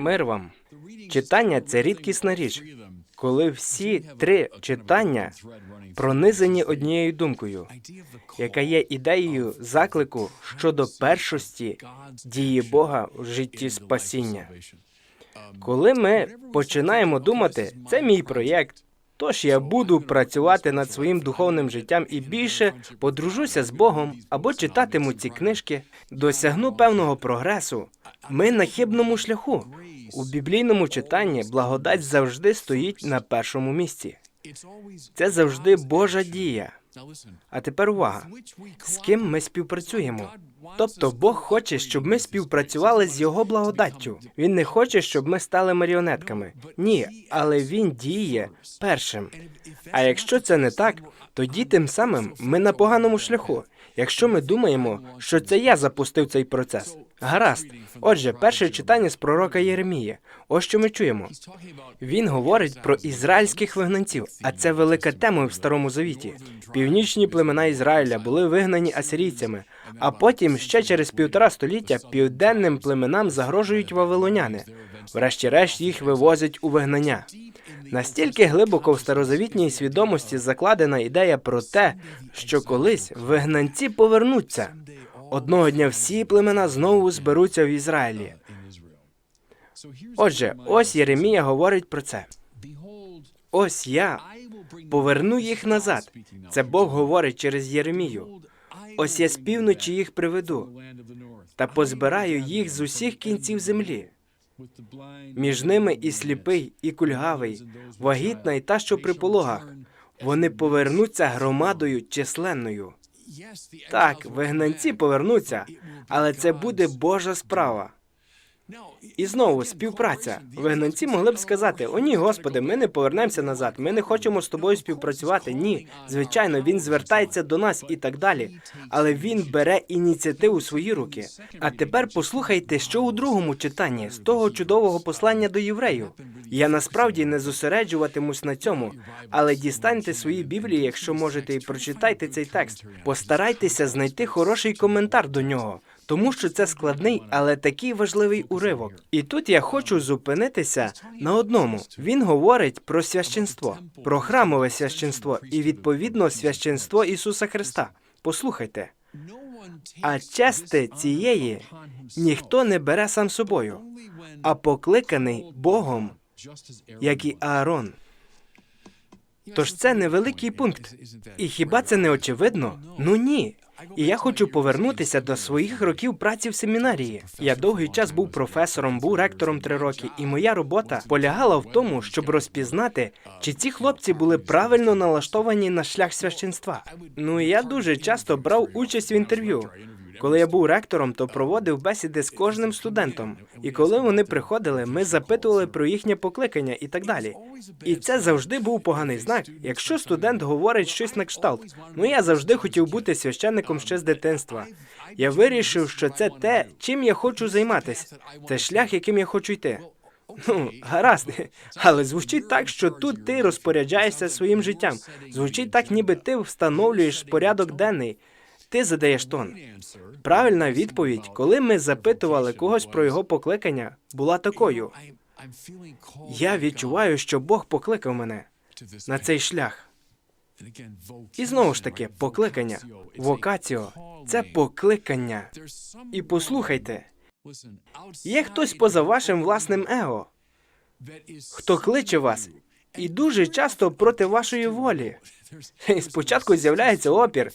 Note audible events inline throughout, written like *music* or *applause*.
Мир вам. Читання це рідкісна річ, коли всі три читання пронизані однією думкою, яка є ідеєю заклику щодо першості дії Бога в житті спасіння. Коли ми починаємо думати, це мій проєкт. Тож я буду працювати над своїм духовним життям і більше подружуся з Богом або читатиму ці книжки, досягну певного прогресу. Ми на хибному шляху. У біблійному читанні благодать завжди стоїть на першому місці. Це завжди Божа дія. А тепер увага. З ким ми співпрацюємо? Тобто Бог хоче, щоб ми співпрацювали з його благодаттю. Він не хоче, щоб ми стали маріонетками. Ні, але він діє першим. А якщо це не так, тоді тим самим ми на поганому шляху. Якщо ми думаємо, що це я запустив цей процес. Гаразд. Отже, перше читання з пророка Єремії. Ось що ми чуємо. Він говорить про ізраїльських вигнанців, а це велика тема в старому завіті. Північні племена Ізраїля були вигнані асирійцями, а потім ще через півтора століття південним племенам загрожують вавилоняни. Врешті-решт їх вивозять у вигнання. Настільки глибоко в старозавітній свідомості закладена ідея про те, що колись вигнанці повернуться. Одного дня всі племена знову зберуться в Ізраїлі. Отже, ось Єремія говорить про це. Ось я поверну їх назад. Це Бог говорить через Єремію. Ось я з півночі їх приведу та позбираю їх з усіх кінців землі. Між ними і сліпий, і кульгавий, вагітна і та, що при пологах. Вони повернуться громадою численною. Так, вигнанці повернуться, але це буде Божа справа. І знову співпраця. Вигнанці могли б сказати: О, ні, Господи, ми не повернемося назад. Ми не хочемо з тобою співпрацювати. Ні, звичайно, він звертається до нас і так далі. Але він бере ініціативу у свої руки. А тепер послухайте, що у другому читанні з того чудового послання до євреїв. Я насправді не зосереджуватимусь на цьому, але дістаньте свої біблії, якщо можете, і прочитайте цей текст. Постарайтеся знайти хороший коментар до нього тому що це складний, але такий важливий уривок. І тут я хочу зупинитися на одному. Він говорить про священство, про храмове священство і відповідно священство Ісуса Христа. Послухайте. А чести цієї ніхто не бере сам собою, а покликаний Богом, як і Аарон. Тож це невеликий пункт. І хіба це не очевидно? Ну ні. І я хочу повернутися до своїх років праці в семінарії. Я довгий час був професором, був ректором три роки, і моя робота полягала в тому, щоб розпізнати, чи ці хлопці були правильно налаштовані на шлях священства. Ну і я дуже часто брав участь в інтерв'ю. Коли я був ректором, то проводив бесіди з кожним студентом. І коли вони приходили, ми запитували про їхнє покликання і так далі. І це завжди був поганий знак. Якщо студент говорить щось на кшталт, ну я завжди хотів бути священником ще з дитинства. Я вирішив, що це те, чим я хочу займатися. Це шлях, яким я хочу йти. Ну, гаразд, *laughs* але звучить так, що тут ти розпоряджаєшся своїм життям. Звучить так, ніби ти встановлюєш порядок денний. Ти задаєш тон. Правильна відповідь, коли ми запитували когось про його покликання, була такою: я відчуваю, що Бог покликав мене на цей шлях. І знову ж таки, покликання, вокаціо це покликання. І послухайте, є хтось поза вашим власним его, хто кличе вас, і дуже часто проти вашої волі. *laughs* І спочатку з'являється опір.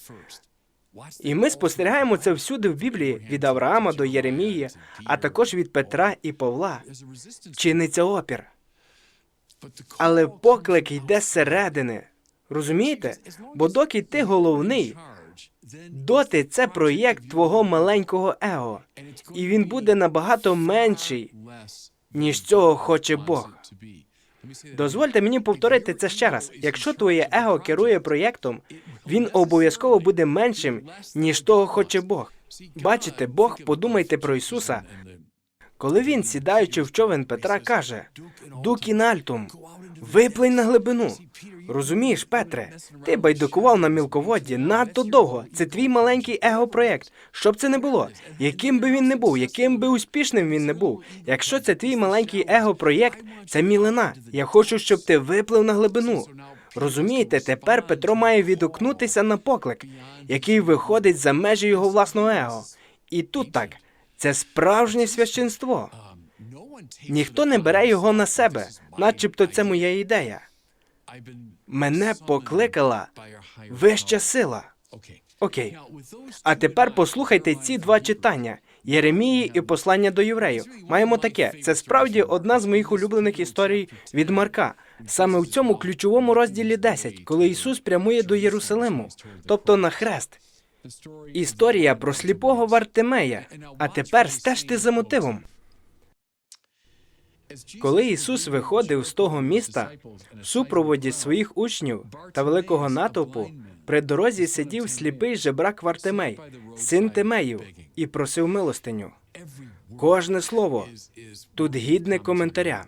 І ми спостерігаємо це всюди в Біблії від Авраама до Єремії, а також від Петра і Павла. Чиниться опір. Але поклик йде зсередини. Розумієте? Бо доки ти головний, доти це проєкт твого маленького его, і він буде набагато менший, ніж цього хоче Бог. Дозвольте мені повторити це ще раз. Якщо твоє его керує проєктом, він обов'язково буде меншим, ніж того хоче Бог. Бачите, Бог, подумайте про Ісуса. Коли він, сідаючи в човен Петра, каже: «Дук інальтум, виплинь на глибину. Розумієш, Петре, ти байдукував на мілководді надто довго. Це твій маленький его-проєкт. Що б це не було, яким би він не був, яким би успішним він не був. Якщо це твій маленький его-проєкт, це мілина. Я хочу, щоб ти виплив на глибину. Розумієте, тепер Петро має відгукнутися на поклик, який виходить за межі його власного его. І тут так, це справжнє священство. Ніхто не бере його на себе, начебто це моя ідея. Мене покликала вища сила. Окей. А тепер послухайте ці два читання Єремії і послання до євреїв. Маємо таке. Це справді одна з моїх улюблених історій від Марка. Саме в цьому ключовому розділі 10, коли Ісус прямує до Єрусалиму, тобто на хрест. Історія про сліпого Вартимея. А тепер стежте за мотивом. Коли Ісус виходив з того міста в супроводі своїх учнів та великого натовпу, при дорозі сидів сліпий жебрак Вартимей, син Тимеїв, і просив милостиню. Кожне слово тут гідне коментаря.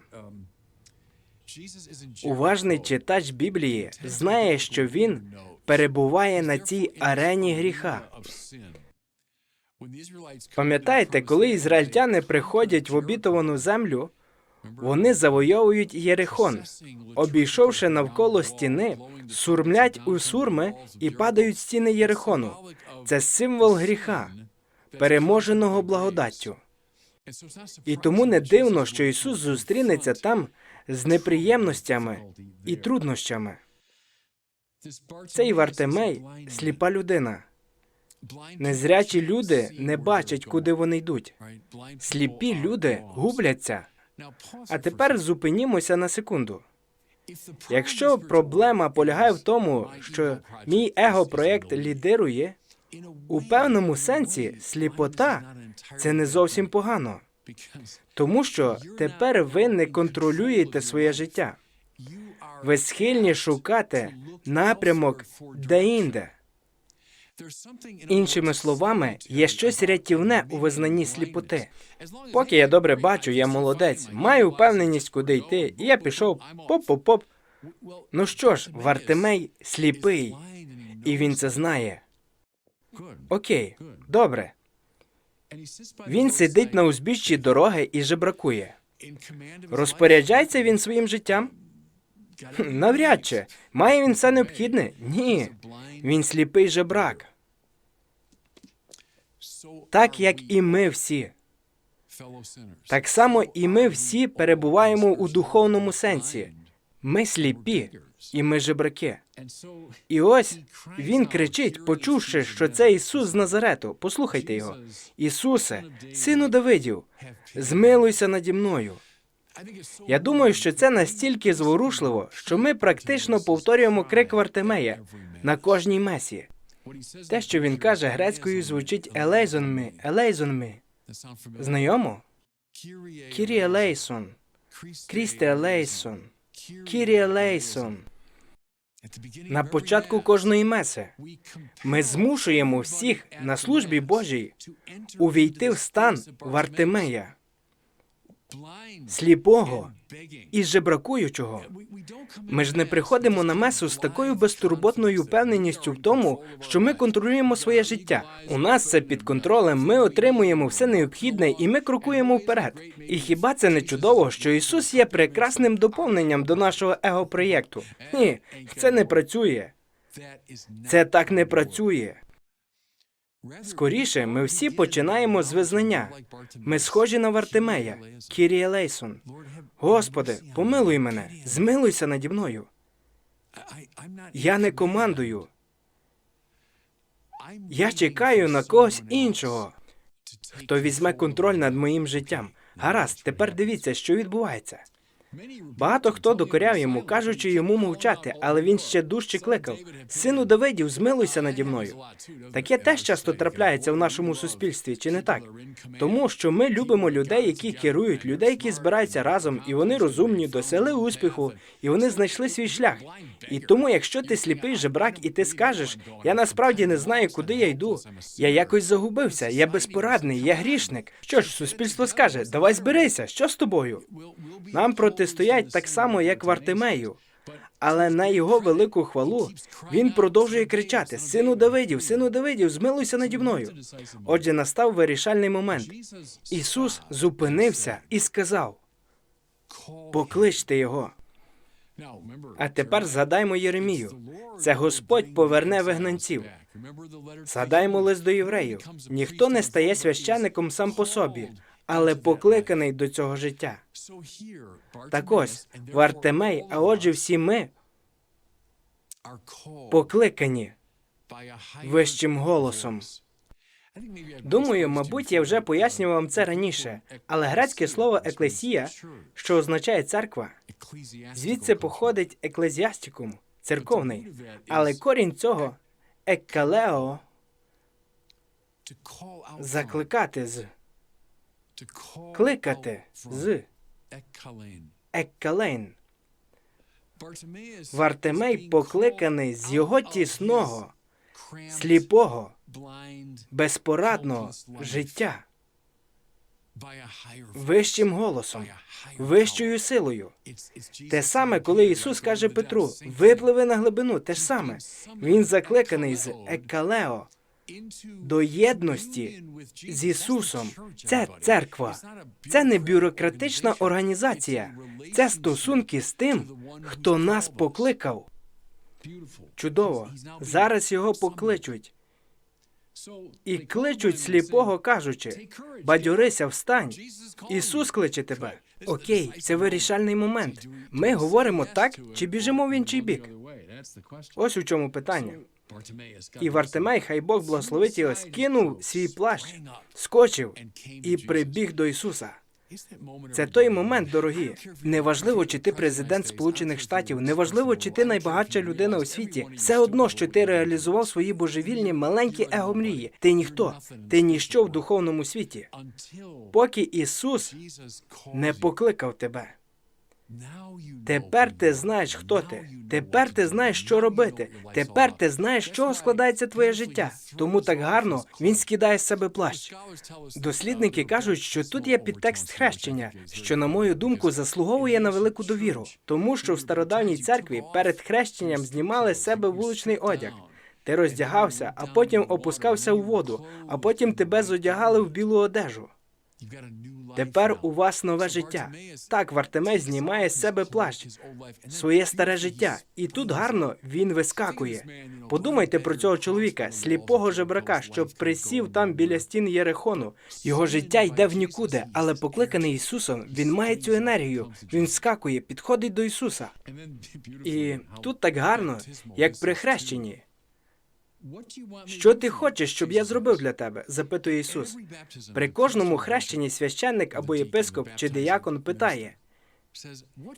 Уважний читач Біблії знає, що він перебуває на цій арені гріха. Пам'ятаєте, коли ізраїльтяни приходять в обітовану землю, вони завойовують Єрихон, обійшовши навколо стіни, сурмлять у сурми і падають стіни Єрихону. Це символ гріха, переможеного благодаттю. І тому не дивно, що Ісус зустрінеться там з неприємностями і труднощами. Цей Вартемей сліпа людина. Незрячі люди не бачать, куди вони йдуть. Сліпі люди губляться. А тепер зупинімося на секунду. Якщо проблема полягає в тому, що мій его-проєкт лідирує, у певному сенсі сліпота це не зовсім погано, тому що тепер ви не контролюєте своє життя. Ви схильні шукати напрямок де-інде. Іншими словами, є щось рятівне у визнанні сліпоти. Поки я добре бачу, я молодець, маю впевненість, куди йти, і я пішов поп-поп-поп. Ну що ж, Вартимей сліпий, і він це знає. Окей, добре. Він сидить на узбіччі дороги і жебракує. Розпоряджається він своїм життям? Навряд чи. Має він все необхідне? Ні. Він сліпий жебрак. Так як і ми всі. Так само і ми всі перебуваємо у духовному сенсі. Ми сліпі, і ми жебраки. І ось він кричить, почувши, що це Ісус з Назарету. Послухайте його. Ісусе, сину Давидів, змилуйся наді мною. Я думаю, що це настільки зворушливо, що ми практично повторюємо крик Вартимея на кожній месі. Те, що він каже грецькою, звучить елейзонми, елейзонми. Знайомо? Кірі елейсон, Крісте елейсон, Кірі елейсон. На початку кожної меси ми змушуємо всіх на службі Божій увійти в стан Вартимея, сліпого і жебракуючого. Ми ж не приходимо на месу з такою безтурботною впевненістю в тому, що ми контролюємо своє життя. У нас це під контролем. Ми отримуємо все необхідне і ми крокуємо вперед. І хіба це не чудово, що Ісус є прекрасним доповненням до нашого его-проєкту? Ні, це не працює. Це так не працює. Скоріше, ми всі починаємо з визнання. Ми схожі на Вартимея, Кірія Лейсон. Господи, помилуй мене, змилуйся наді мною. Я не командую. Я чекаю на когось іншого, хто візьме контроль над моїм життям. Гаразд, тепер дивіться, що відбувається. Багато хто докоряв йому, кажучи йому мовчати, але він ще дужче кликав: Сину Давидів, змилуйся наді мною. Таке теж часто трапляється в нашому суспільстві, чи не так? Тому що ми любимо людей, які керують, людей, які збираються разом, і вони розумні, досягли успіху, і вони знайшли свій шлях. І тому, якщо ти сліпий жебрак, і ти скажеш, я насправді не знаю, куди я йду. Я якось загубився, я безпорадний, я грішник. Що ж, суспільство скаже, давай зберися, що з тобою? Нам протистоять так само, як Вартимею. Але на його велику хвалу він продовжує кричати: Сину Давидів, сину Давидів, змилуйся наді мною. Отже, настав вирішальний момент. Ісус зупинився і сказав: Покличте його. А тепер згадаймо Єремію. Це Господь поверне вигнанців. Згадаймо лист до євреїв. Ніхто не стає священником сам по собі, але покликаний до цього життя. Так ось, Вартемей, а отже, всі ми покликані вищим голосом. Думаю, мабуть, я вже пояснював вам це раніше, але грецьке слово еклесія, що означає церква, звідси походить еклезіастікум, церковний. Але корінь цього еккалео закликати з кликати з еккалейн. Вартемей покликаний з його тісного, сліпого, безпорадного життя вищим голосом, вищою силою. Те саме, коли Ісус каже Петру: випливи на глибину, те ж саме. Він закликаний з еккалео до єдності з Ісусом. Це церква. Це не бюрократична організація. Це стосунки з тим, хто нас покликав. Чудово. Зараз його покличуть. І кличуть сліпого, кажучи: бадьорися, встань. Ісус кличе тебе. Окей, це вирішальний момент. Ми говоримо так чи біжимо в інший бік. Ось у чому питання. І Вартемей, хай Бог благословить його, скинув свій плащ, скочив і прибіг до Ісуса. Це той момент, дорогі. Неважливо, чи ти президент Сполучених Штатів, неважливо, чи ти найбагатша людина у світі. Все одно, що ти реалізував свої божевільні маленькі его мрії. Ти ніхто, ти ніщо в духовному світі. Поки Ісус не покликав тебе. Тепер ти знаєш, хто ти. Тепер ти знаєш, що робити. Тепер ти знаєш, з чого складається твоє життя. Тому так гарно він скидає з себе плащ. Дослідники кажуть, що тут є підтекст хрещення, що, на мою думку, заслуговує на велику довіру, тому що в стародавній церкві перед хрещенням знімали з себе вуличний одяг. Ти роздягався, а потім опускався у воду, а потім тебе зодягали в білу одежу. Тепер у вас нове життя. Так, Вартемей знімає з себе плащ, своє старе життя, і тут гарно він вискакує. Подумайте про цього чоловіка, сліпого жебрака, що присів там біля стін Єрихону. Його життя йде в нікуди, але покликаний Ісусом, він має цю енергію. Він скакує, підходить до Ісуса. *laughs* І тут так гарно, як при хрещенні. Що ти хочеш, щоб я зробив для тебе? запитує Ісус. При кожному хрещенні священник або єпископ чи диякон питає,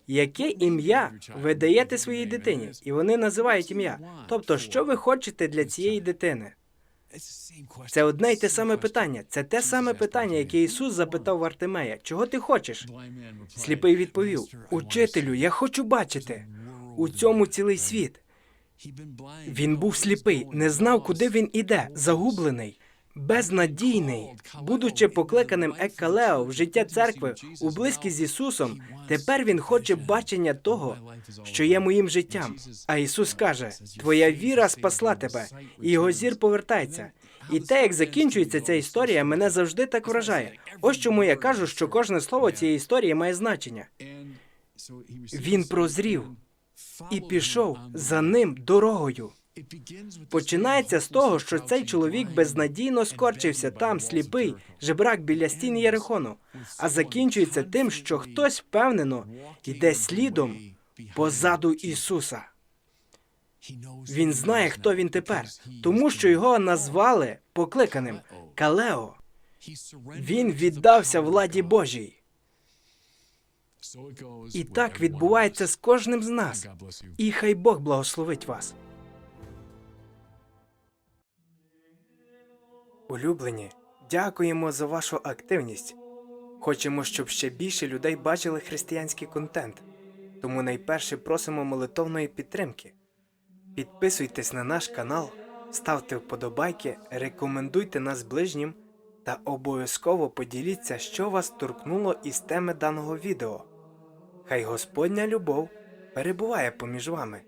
яке ім'я ви даєте своїй дитині? І вони називають ім'я. Тобто, що ви хочете для цієї дитини? Це одне й те саме питання. Це те саме питання, яке Ісус запитав Вартимея. Чого ти хочеш? Сліпий відповів: Учителю, я хочу бачити у цьому цілий світ. Він був сліпий, не знав, куди він іде, загублений, безнадійний. Будучи покликаним Еккалео в життя церкви у близькість з Ісусом, тепер він хоче бачення того, що є моїм життям. А Ісус каже: Твоя віра спасла тебе, і його зір повертається. І те, як закінчується ця історія, мене завжди так вражає. Ось чому я кажу, що кожне слово цієї історії має значення. Він прозрів і пішов за ним дорогою. Починається з того, що цей чоловік безнадійно скорчився там, сліпий, жебрак біля стін Єрихону, а закінчується тим, що хтось впевнено йде слідом позаду Ісуса. Він знає, хто він тепер, тому що його назвали покликаним Калео. Він віддався владі Божій. І так відбувається з кожним з нас. І хай Бог благословить вас. Улюблені, дякуємо за вашу активність. Хочемо, щоб ще більше людей бачили християнський контент. Тому найперше просимо молитовної підтримки. Підписуйтесь на наш канал, ставте вподобайки, рекомендуйте нас ближнім та обов'язково поділіться, що вас торкнуло із теми даного відео. Хай Господня любов перебуває поміж вами.